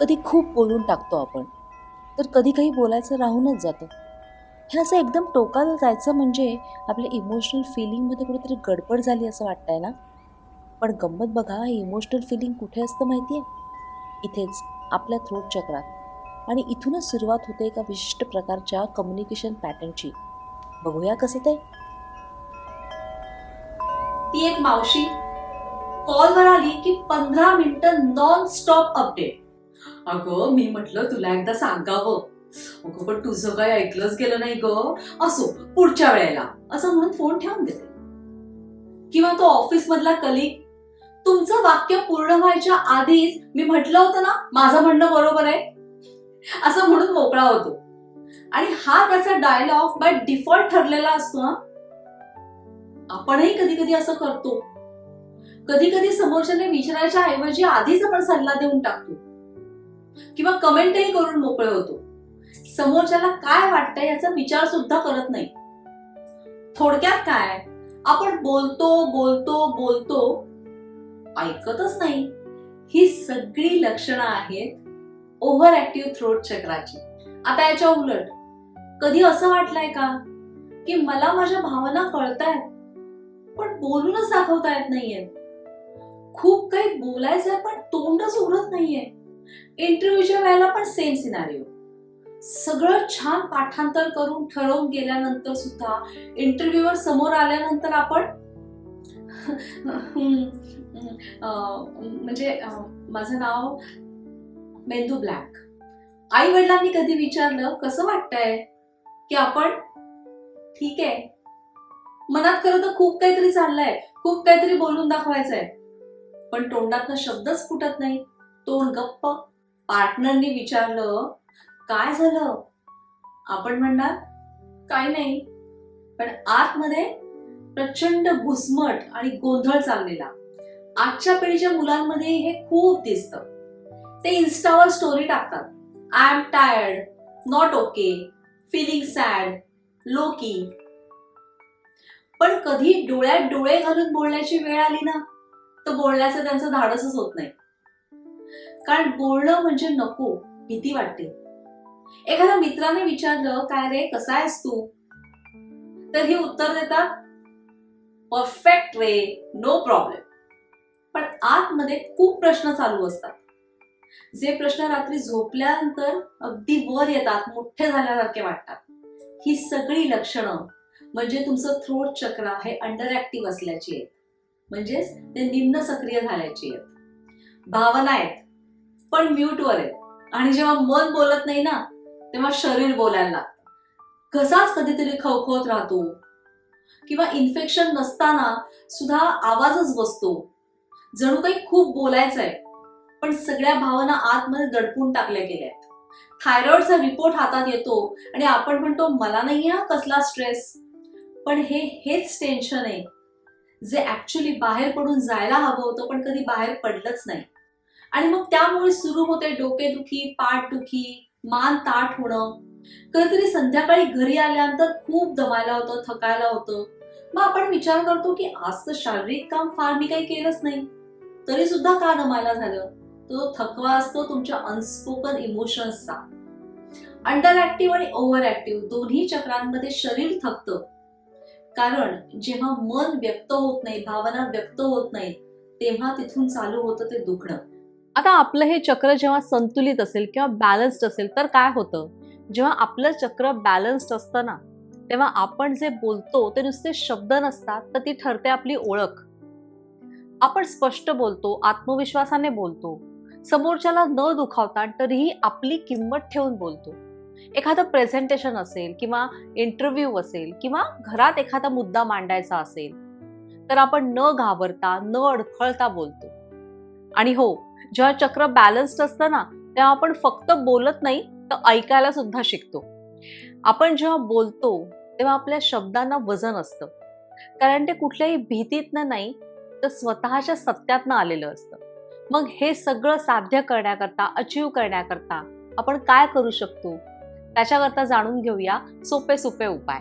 कधी खूप बोलून टाकतो आपण. तर कधी काही बोलायचं राहूनच जातं. हे असं एकदम टोकाला जायचं म्हणजे आपल्या इमोशनल फिलिंगमध्ये कुठेतरी गडबड झाली असं वाटतंय ना? पण गंमत बघा हे इमोशनल फिलिंग कुठे असतं माहिती आहे इथेच आपल्या थ्रोट चक्रात आणि इथूनच सुरुवात होते एका विशिष्ट प्रकारच्या कम्युनिकेशन पॅटर्नची बघूया कसं ते. ती एक मावशी कॉलवर आली की पंधरा मिनिटं नॉन स्टॉप अपडेट अगं मी म्हटलं तुला एकदा सांगावं. अगं पण तुझं काय ऐकलंच गेलं नाही ग. असो पुढच्या वेळेला. असं म्हणून फोन ठेवून देते. किंवा तो ऑफिस मधला कलिक तुमचं वाक्य पूर्ण व्हायच्या आधीच मी म्हटलं होतं ना माझं म्हणणं बरोबर आहे? असं म्हणून मोकळा होतो. आणि हा त्याचा डायलॉग बाय डिफॉल्ट ठरलेला असतो ना आपणही कधी कधी असं करतो. कधी कधी समोरच्याने विचारायच्या ऐवजी आधीच आपण सल्ला देऊन टाकतो. किंवा कमेंटही करून मोकळे होतो. समोरच्याला काय वाटतंय याचा विचार सुद्धा करत नाही. थोडक्यात काय? आपण बोलतो बोलतो बोलतो ऐकतच नाही. ही सगळी लक्षणं आहेत ओव्हर ऍक्टिव्ह थ्रोट चक्राची. आता याच्या उलट कधी असं वाटलंय का? की मला माझ्या भावना कळतायत पण बोलूनच दाखवता येत नाहीये खूप काही बोलायचंय पण तोंडच उघडत नाहीये. इंटरव्ह्यूच्या वेळेला पण सेम सिनारिओ सगळं छान पाठांतर करून ठरवून गेल्यानंतर सुद्धा इंटरव्ह्यूवर समोर आल्यानंतर आपण म्हणजे माझं नाव मेंदू ब्लॅक. आई वडिलांनी कधी विचारलं कसं वाटतंय? की आपण ठीक आहे. मनात खरं तर खूप काहीतरी चाललंय खूप काहीतरी बोलून दाखवायचंय. पण तोंडातनं शब्दच फुटत नाही. तोंड गप्प. पार्टनरनी विचारलं काय झालं? आपण म्हणणार काय नाही. पण आतमध्ये प्रचंड घुसमट आणि गोंधळ चाललेला. आजच्या पिढीच्या मुलांमध्ये हे खूप दिसत. ते इन्स्टावर स्टोरी टाकतात. I am tired not okay feeling sad lowkey पण कधी डोळ्यात डोळे घालून बोलण्याची वेळ आली ना तर बोलण्याचं त्यांचं धाडसच होत नाही. कारण बोलणं म्हणजे नको भीती वाटते. एखाद्या मित्राने विचारलं काय रे कसा आहेस तू? तर हे उत्तर देतात परफेक्ट रे नो प्रॉब्लेम पण आतमध्ये खूप प्रश्न चालू असतात. जे प्रश्न रात्री झोपल्यानंतर अगदी वर येतात मोठे झाल्यासारखे वाटतात. ही सगळी लक्षणं म्हणजे तुमचं थ्रोट चक्र हे अंडर ऍक्टिव्ह असल्याची आहेत. म्हणजेच ते निम्न सक्रिय झाल्याची आहेत. भावना आहेत पण म्यूटवर आहेत. आणि जेव्हा मन बोलत नाही ना तेव्हा शरीर बोलायला लागतं. घसाच कधीतरी खवखवत राहतो. किंवा इन्फेक्शन नसताना सुद्धा आवाजच बसतो. जणू काही खूप बोलायचंय पण सगळ्या भावना आतमध्ये दडपून टाकल्या गेल्या आहेत. थायरॉइडचा रिपोर्ट हातात येतो आणि आपण म्हणतो मला नाही हा कसला स्ट्रेस पण हे हेच टेन्शन आहे. जे ऍक्च्युली बाहेर पडून जायला हवं होतं पण कधी बाहेर पडलंच नाही. आणि मग त्यामुळे सुरू होते डोकेदुखी पाठदुखी मान ताट होणं. कधीतरी संध्याकाळी घरी आल्यानंतर खूप दमायला होतं थकायला होतं. मग आपण विचार करतो की आज तर शारीरिक काम फार मी काही केलंच नाही. तरी सुद्धा का दमायला झालं? तो थकवा असतो तुमच्या अनस्पोकन इमोशन्सचा अंडर ऍक्टिव्ह आणि ओव्हर ऍक्टिव्ह दोन्ही चक्रांमध्ये शरीर थकतं. कारण जेव्हा मन व्यक्त होत नाही भावना व्यक्त होत नाही तेव्हा तिथून चालू होतं ते दुखणं. आता आपलं हे चक्र जेव्हा संतुलित असेल किंवा बॅलन्स्ड असेल तर काय होतं? जेव्हा आपलं चक्र बॅलन्स्ड असतं ना तेव्हा आपण जे बोलतो ते नुसते शब्द नसतात तर ती ठरते आपली ओळख. आपण स्पष्ट बोलतो आत्मविश्वासाने बोलतो. समोरच्याला न दुखावता तरीही आपली किंमत ठेवून बोलतो. एखादं प्रेझेंटेशन असेल किंवा इंटरव्ह्यू असेल किंवा घरात एखादा मुद्दा मांडायचा असेल तर आपण न घाबरता न अडखळता बोलतो. आणि हो जेव्हा चक्र बॅलन्स्ड असतं ना तेव्हा आपण फक्त बोलत नाही तर ऐकायला सुद्धा शिकतो. आपण जेव्हा बोलतो तेव्हा आपल्या शब्दांना वजन असतं. कारण ते कुठल्याही भीतीतनं नाही तर स्वतःच्या सत्यातनं आलेलं असतं. मग हे सगळं साध्य करण्याकरता अचीव करण्याकरता आपण काय करू शकतो? त्याच्याकरता जाणून घेऊया सोपे सोपे उपाय.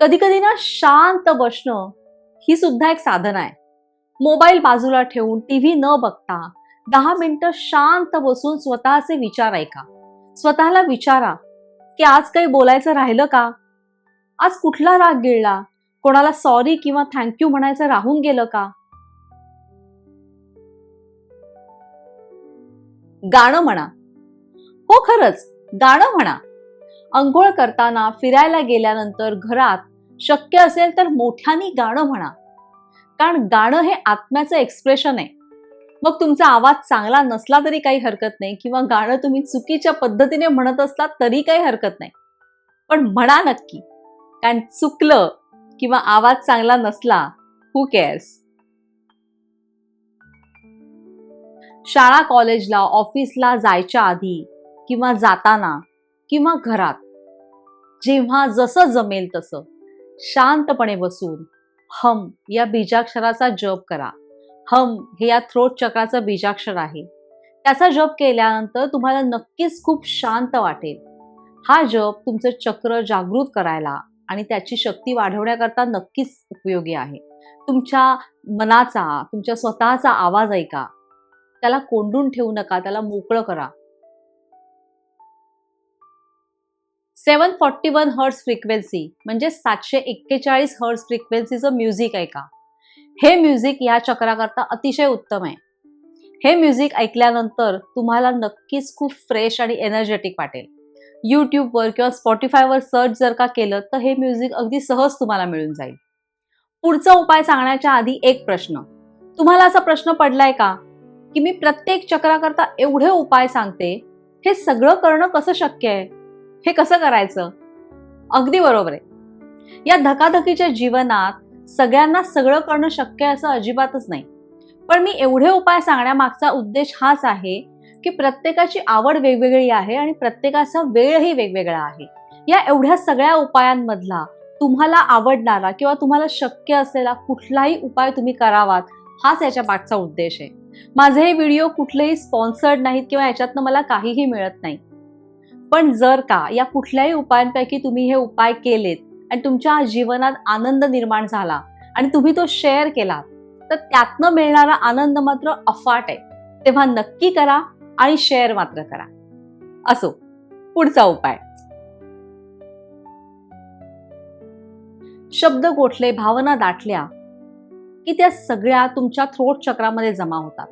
कधी कधी ना शांत बसणं ही सुद्धा एक साधन आहे. मोबाईल बाजूला ठेवून टीव्ही न बघता दहा मिनिटं शांत बसून स्वतःचे विचार ऐका. स्वतःला विचारा की आज काही बोलायचं राहिलं का? आज कुठला राग गिळला? कोणाला सॉरी किंवा थँक्यू म्हणायचं राहून गेलं का? गाणं म्हणा. हो खरंच गाणं म्हणा. अंघोळ करताना फिरायला गेल्यानंतर घरात शक्य असेल तर मोठ्याने गाणं म्हणा. कारण गाणं हे आत्म्याचं एक्सप्रेशन आहे. मग तुमचा आवाज चांगला नसला तरी काही हरकत नाही किंवा गाणं तुम्ही चुकीच्या पद्धतीने म्हणत असला तरी काही हरकत नाही. पण म्हणा नक्की. कारण चुकलं किंवा आवाज चांगला नसला हू केअर्स शाळा कॉलेजला ऑफिसला जायच्या आधी किंवा जाताना किंवा घरात जेव्हा जसं जमेल तसं. शांतपणे बसून हम या बीजाक्षराचा जप करा. हम हे या थ्रोट चक्राचं बीजाक्षर आहे. त्याचा जप केल्यानंतर तुम्हाला नक्कीच खूप शांत वाटेल. हा जप तुमचं चक्र जागृत करायला आणि त्याची शक्ती वाढवण्याकरता नक्कीच उपयोगी आहे. तुमच्या मनाचा तुमच्या स्वतःचा आवाज ऐका. त्याला कोंडून ठेवू नका त्याला मोकळं करा. Seven forty one hertz frequency म्हणजे सातशे एक्केचाळीस हर्ट्स फ्रिक्वेन्सीचं म्युझिक ऐका हे म्युझिक या चक्राकरता अतिशय उत्तम आहे. हे म्युझिक ऐकल्यानंतर तुम्हाला नक्कीच खूप फ्रेश आणि एनर्जेटिक वाटेल. यूट्यूबवर किंवा स्पॉटीफायवर सर्च जर का केलं तर हे म्युझिक अगदी सहज तुम्हाला मिळून जाईल. पुढचा उपाय सांगण्याच्या आधी एक प्रश्न. तुम्हाला असा प्रश्न पडलाय का? की मी प्रत्येक चक्राकरता एवढे उपाय सांगते हे सगळं करणं कसं शक्य आहे? हे कसं करायचं? अगदी बरोबर आहे. या धकाधकीच्या जीवनात सगळ्यांना सगळं करणं शक्य असं अजिबातच नाही. पण मी एवढे उपाय सांगण्यामागचा उद्देश हाच आहे की प्रत्येकाची आवड वेगवेगळी आहे आणि प्रत्येकाचा वेळही वेगवेगळा आहे. या एवढ्या सगळ्या उपायांमधला तुम्हाला आवडणारा किंवा तुम्हाला शक्य असलेला कुठलाही उपाय तुम्ही करावात हाच याच्या मागचा उद्देश आहे. माझे हे व्हिडिओ कुठलेही स्पॉन्सर्ड नाहीत किंवा याच्यातनं मला काहीही मिळत नाही. पण जर का या कुठल्याही उपायांपैकी तुम्ही हे उपाय केलेत आणि तुमच्या जीवनात आनंद निर्माण झाला आणि तुम्ही तो शेअर केला तर त्यातनं मिळणारा आनंद मात्र अफाट आहे. तेव्हा नक्की करा आणि शेअर मात्र करा. असो पुढचा उपाय. शब्द गोठले भावना दाटल्या की त्या सगळ्या तुमच्या थ्रोट चक्रामध्ये जमा होतात.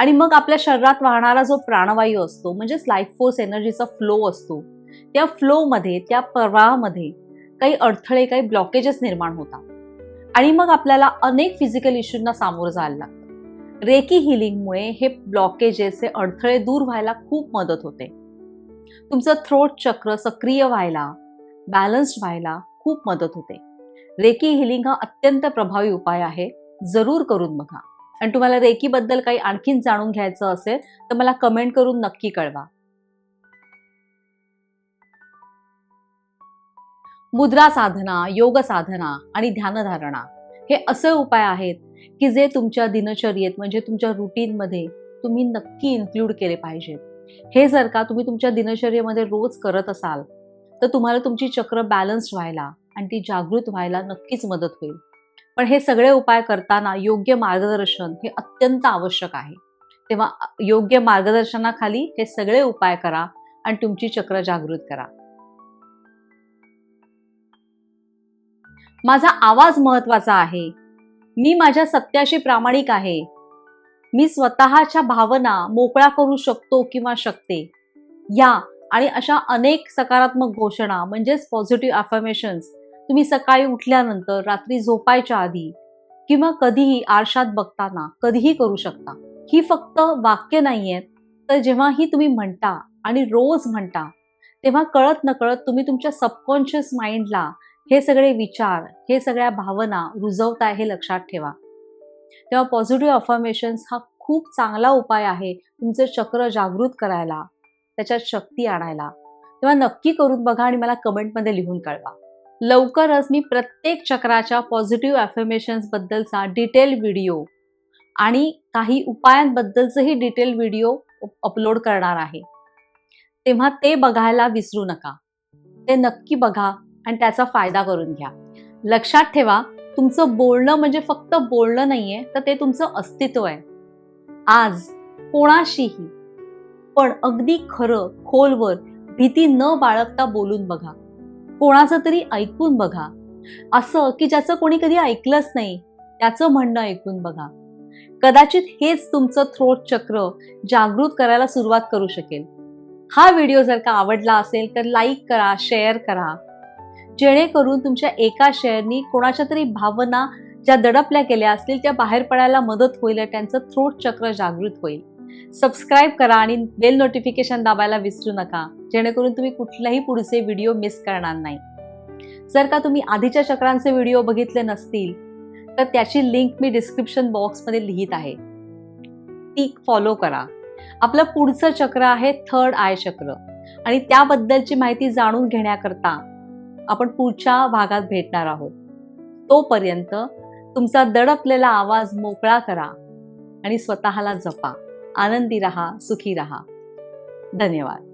आणि मग आपल्या शरीरात वाहणारा जो प्राणवायू असतो म्हणजेच लाईफ फोर्स एनर्जीचा फ्लो असतो त्या फ्लोमध्ये त्या प्रवाहामध्ये काही अडथळे काही ब्लॉकेजेस निर्माण होतात. आणि मग आपल्याला अनेक फिजिकल इश्यूंना सामोरं जायला लागतं. रेकी हिलिंगमुळे हे ब्लॉकेजेस हे अडथळे दूर व्हायला खूप मदत होते. तुमचं थ्रोट चक्र सक्रिय व्हायला बॅलन्स्ड व्हायला खूप मदत होते. रेकी हिलिंग हा अत्यंत प्रभावी उपाय आहे. जरूर करून बघा. आणि तुम्हाला रेकीबद्दल काही आणखीन जाणून घ्यायचं असेल तर मला कमेंट करून नक्की कळवा. मुद्रा साधना योग साधना आणि ध्यानधारणा हे असे उपाय आहेत की जे तुमच्या दिनचर्येत म्हणजे तुमच्या रुटीनमध्ये तुम्ही नक्की इन्क्लूड केले पाहिजेत हे जर का तुम्ही तुमच्या दिनचर्येमध्ये रोज करत असाल तर तुम्हाला तुमची चक्र बॅलन्स व्हायला आणि ती जागृत व्हायला नक्कीच मदत होईल. पण हे सगळे उपाय करताना योग्य मार्गदर्शन हे अत्यंत आवश्यक आहे. तेव्हा योग्य मार्गदर्शनाखाली हे सगळे उपाय करा आणि तुमची चक्र जागृत करा. माझा आवाज महत्त्वाचा आहे. मी माझ्या सत्याशी प्रामाणिक आहे. मी स्वतःच्या भावना मोकळा करू शकतो किंवा शकते. या आणि अशा अनेक सकारात्मक घोषणा म्हणजेच पॉझिटिव्ह अफर्मेशन्स तुम्ही सकाळी उठल्यानंतर रात्री झोपायच्या आधी किंवा कधीही आरशात बघताना कधीही करू शकता. ही फक्त वाक्य नाही आहेत तर जेव्हा ही तुम्ही म्हणता आणि रोज म्हणता तेव्हा कळत नकळत तुम्ही तुमच्या सबकॉन्शियस माइंडला हे सगळे विचार हे सगळ्या भावना रुजवताय हे लक्षात ठेवा. तेव्हा पॉझिटिव्ह अफर्मेशन्स हा खूप चांगला उपाय आहे तुमचं चक्र जागृत करायला त्याच्यात शक्ती आणायला. तेव्हा नक्की करून बघा आणि मला कमेंटमध्ये लिहून कळवा. लवकरच मी प्रत्येक चक्राच्या पॉझिटिव्ह ॲफर्मेशन्सबद्दलचा डिटेल व्हिडिओ आणि काही उपायांबद्दलचंही डिटेल व्हिडिओ अपलोड करणार आहे. तेव्हा ते बघायला विसरू नका. ते नक्की बघा आणि त्याचा फायदा करून घ्या. लक्षात ठेवा तुमचं बोलणं म्हणजे फक्त बोलणं नाहीये तर ते तुमचं अस्तित्व आहे. आज कोणाशीही पण अगदी खरं खोलवर भीती न बाळगता बोलून बघा. कोणाचं तरी ऐकून बघा. असं की ज्याचं कोणी कधी ऐकलंच नाही त्याचं म्हणणं ऐकून बघा. कदाचित हेच तुमचं थ्रोट चक्र जागृत करायला सुरुवात करू शकेल. हा व्हिडिओ जर का आवडला असेल तर लाईक करा शेअर करा. जेणेकरून तुमच्या एका शेअरनी कोणाच्या तरी भावना ज्या दडपल्या गेल्या असतील त्या बाहेर पडायला मदत होईल आणि त्यांचं थ्रोट चक्र जागृत होईल. सबस्क्राईब करा आणि बेल नोटिफिकेशन दाबायला विसरू नका. जेणेकरून तुम्ही कुठलाही पुढचे व्हिडिओ मिस करणार नाही. जर का तुम्ही आधीच्या चक्रांचे व्हिडिओ बघितले नसतील तर त्याची लिंक मी डिस्क्रिप्शन बॉक्समध्ये लिहित आहे. ती फॉलो करा. आपलं पुढचं चक्र आहे थर्ड आय चक्र. आणि त्याबद्दलची माहिती जाणून घेण्याकरता आपण पुढच्या भागात भेटणार आहोत. तोपर्यंत तुमचा दडपलेला आवाज मोकळा करा आणि स्वतःला जपा. आनंदी रहा सुखी रहा. धन्यवाद.